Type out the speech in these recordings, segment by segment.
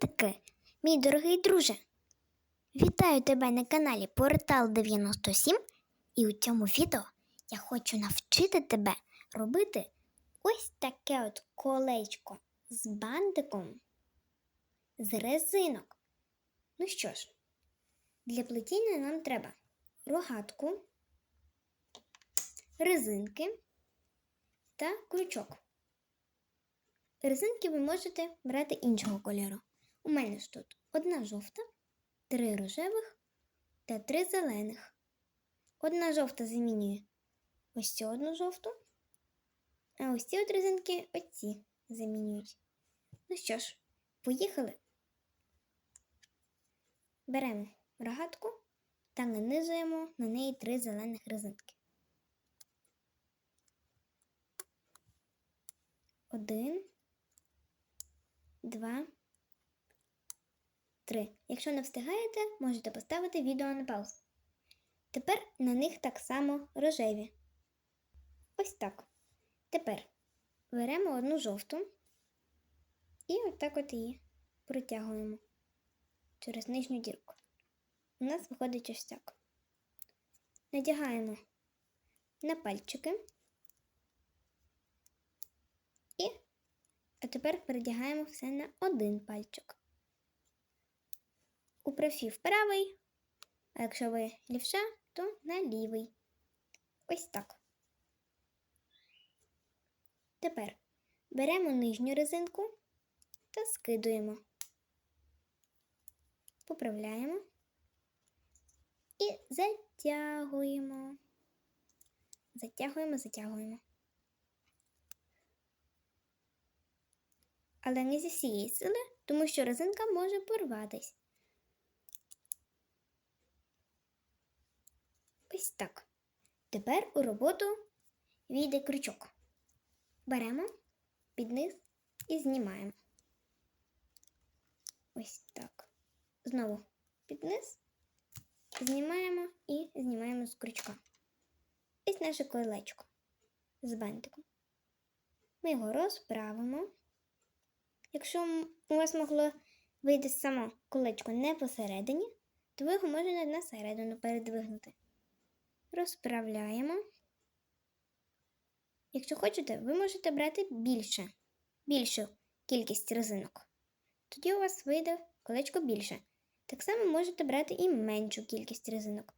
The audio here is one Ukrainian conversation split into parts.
Таке, мій дорогий друже. Вітаю тебе на каналі Портал 97, і у цьому відео я хочу навчити тебе робити ось таке от колечко з бантиком з резинок. Ну що ж, для плетіння нам треба рогатку, резинки та крючок. Резинки ви можете брати іншого кольору. У мене ж тут одна жовта, три рожевих та три зелених. Одна жовта замінює ось цю одну жовту, а ось ці от резинки оці замінюють. Ну що ж, поїхали. Беремо рогатку та нанизуємо на неї три зелених резинки. Один, два, три. Якщо не встигаєте, можете поставити відео на паузу. Тепер на них так само рожеві. Ось так. Тепер беремо одну жовту і отак от її протягуємо через нижню дірку. У нас виходить ось так. Надягаємо на пальчики. І а тепер передягаємо все на один пальчик. У профів правий, а якщо ви лівша, то на лівий. Ось так. Тепер беремо нижню резинку та скидуємо. Поправляємо і затягуємо. Затягуємо, затягуємо. Але не зі всієї сили, тому що резинка може порватись. Ось так. Тепер у роботу війде крючок. Беремо під низ і знімаємо. Ось так. Знову під низ, знімаємо і знімаємо з крючка. Ось наше колечко з бантиком. Ми його розправимо. Якщо у вас могло вийти само колечко не посередині, то ви його можете на середину передвигнути. Розправляємо. Якщо хочете, ви можете брати більше, більшу кількість резинок. Тоді у вас вийде колечко більше. Так само можете брати і меншу кількість резинок.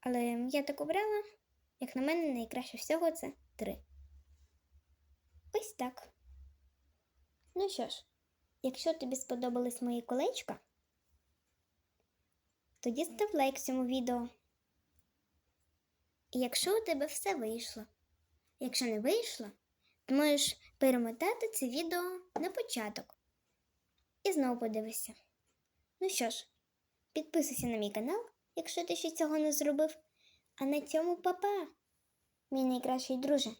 Але я так обрала, як на мене, найкраще всього це три. Ось так. Ну що ж, якщо тобі сподобались мої колечка, тоді став лайк цьому відео. Якщо у тебе все вийшло, якщо не вийшло, то можеш перемотати це відео на початок. І знову подивишся. Ну що ж, підписуйся на мій канал, якщо ти ще цього не зробив. А на цьому папа, мій найкращий друже.